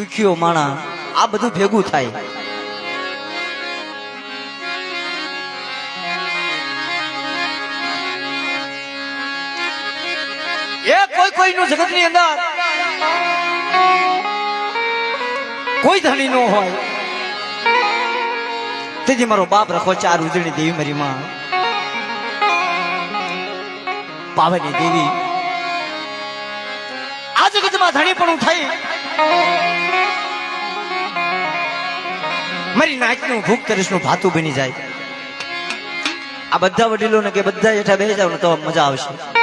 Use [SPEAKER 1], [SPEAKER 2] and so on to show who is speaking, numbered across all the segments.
[SPEAKER 1] દુખીઓ માણા, આ બધું ભેગું થાય. એ કોઈ કોઈનું જગતની અંદર કોઈ ધણી નો હોય. તેથી મારો બાપ રખો ચાર ઉજળી દેવી મારી માં. પાવાની દેવી આ જગતમાં ધણી પણ થઈ. મારી નાચનું ભૂખ તરસનું ભાતું બની જાય. આ બધા વડીલોને કે બધા હેઠા બે જાવ ને તો મજા આવશે.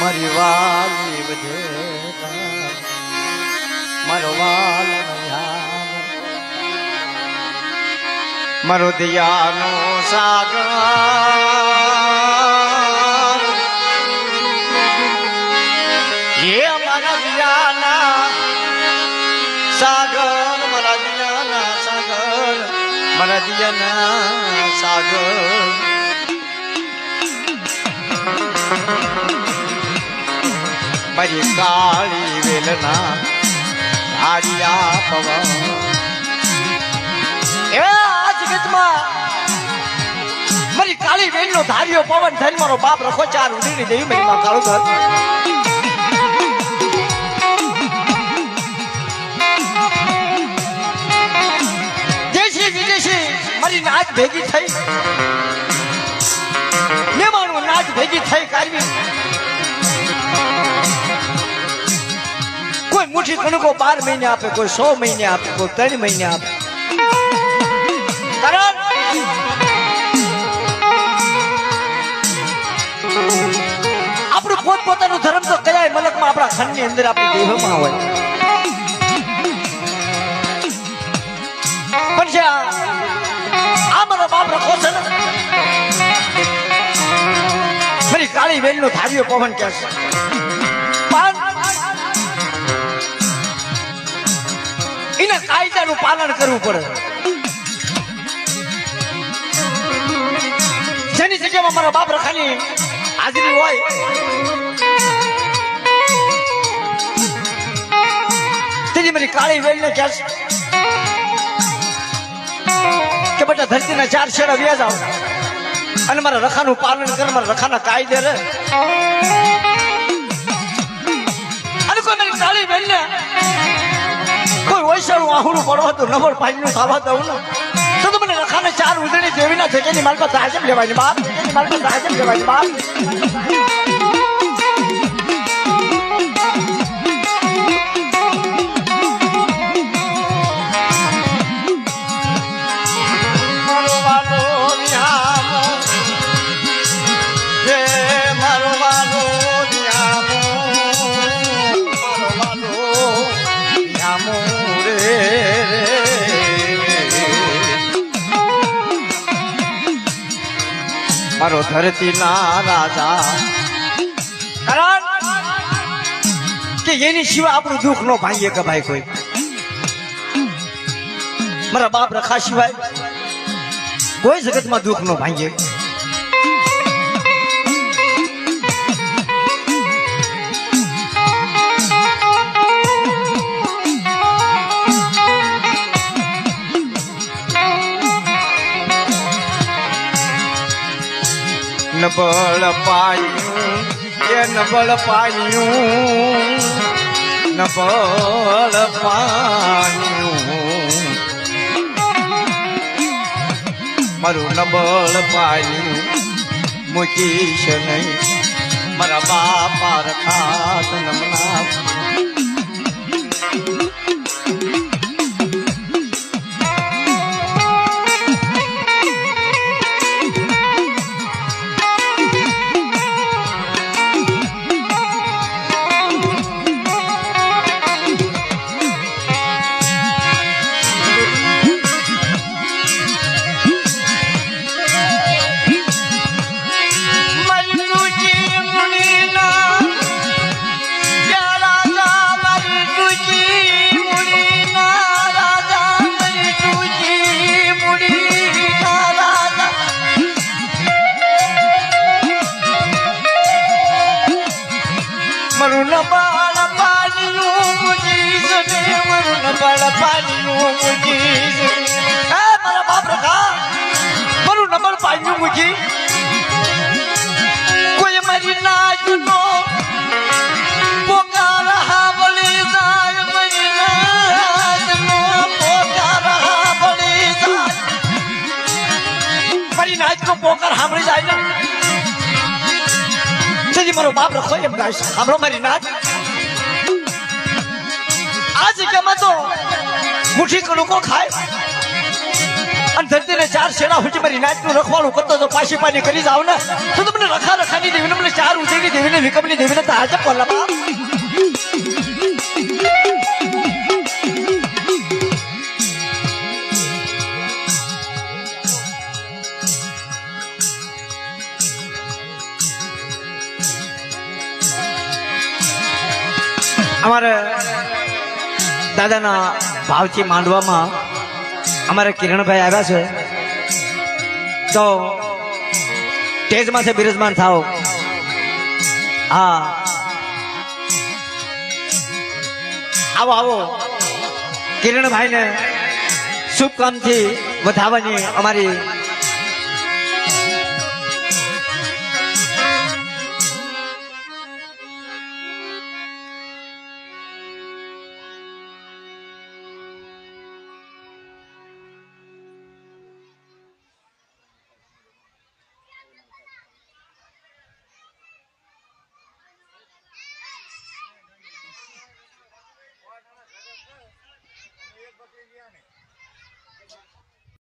[SPEAKER 1] મારી વાલી મારો વાલ મારો દયાનો સાગર. દિયાના સાગર. કાળી વેલના ધારિયા પવન. એ આ જગતમાં મારી કાળી વેલનો ધાર્યો પવન ધન મારો બાપ રખો ચાર ઉડીની દેવી મારી માં કાળો ઘર. મારી નાચ ભેગી થઈ. મેમાનું નાચ ભેગી થઈ કાઢવી કોઈ મુઠ્ઠી કણકો બાર મહિને આપે, કોઈ સો મહિને આપે, કોઈ ત્રણ મહિને આપે. આપણું પોતપોતાનું ધર્મ તો કયા મલકમાં આપણા ખંડની અંદર આપણી દેહમાં હોય. મારી વેલનો ધાર્યો પવન કે છે. એના કાયદાનું પાલન કરવું પડે. જેની જગ્યામાં મારા બાપ રખાની હાજરી હોય, તેની મારી કાળી વેલને છે. કે બેટા ધરતીના ચાર છેડા વ્યાજ જાવ અને મારા રખાનું પાલન કર, મારા રખાના કાયદે રે. અને કોઈ મારી બેન ને કોઈ વૈશાળું આહુરું પડો તો નંબર પાંચનું થવા દઉં ને, તો તો મને રખાને ચાર ઉદણી દેવીના જગ્યાની મારી પાસે હાજર લેવાની બાપ જગ્યાની મારી પાસે હાજર બાપ. મારો ધરતી ના રાજા કે એની સિવાય આપણું દુઃખ નો ભાઈએ કે ભાઈ કોઈ. મારા બાપ રખા સિવાય કોઈ જગતમાં દુઃખ નો ભાંગે નબળ પાયું, એ નબળ પાયું નબળ પાયું. મારું નબળ પાયું, મૂકીશ નહીં. મારા બાપા રખાત નમના. પણ પાણીયું મૂકી એ મારા બાપ રખા મારું નંબર પાણીયું મૂકી કોઈ મારી નાચનો પોકાર સાંભળી જાય ને. મારો બાપ રખો એમ ગાય સાંભળો મારી નાચ મુઠ્ઠી કણુકો ખાય? અને ધરતીને ચાર શેડા સુધી મારી નાચનું રખવાનું કરતો તો પાછી પાની કરી જાવ ને. તો તમને રખા રખાની દેવીને મને ચાર ઉજેડી દેવીને વિકમની દેવીને તો આજે બોલા અમારે દાદાના ભાવથી માંડવામાં અમારે કિરણભાઈ આવ્યા છે. તો સ્ટેજમાંથી બિરાજમાન થાવ હા. આવો આવો. કિરણભાઈને શુભકામથી વધાવવાની અમારી